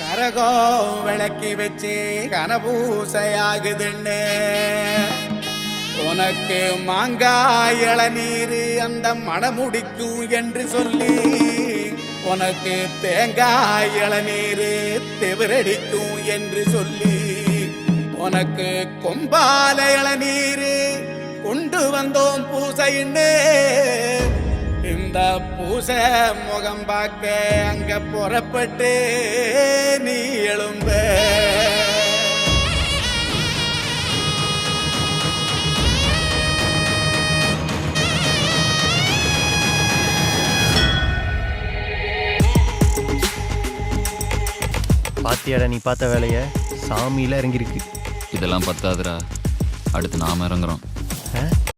கரகம் விளக்கி வச்சு கனபூசையாகுதுன்னு. உனக்கு மாங்காய் இளநீர் அந்த மணமுடிக்கும் என்று சொல்லி உனக்கு தேங்காய் இளநீர் தெவிரடிக்கும் என்று சொல்லி உனக்கு கொம்பால இளநீர் கொண்டு வந்தோம் பூசைன்னு. இந்த பூசை முகம் பார்க்க அங்க புறப்பட்டு நீ பாத்தியாடா நீ பார்த்த வேலையை? சாமியில் இறங்கியிருக்கு. இதெல்லாம் பத்தாதுடா. அடுத்து நாம இறங்குறோம். ஆ?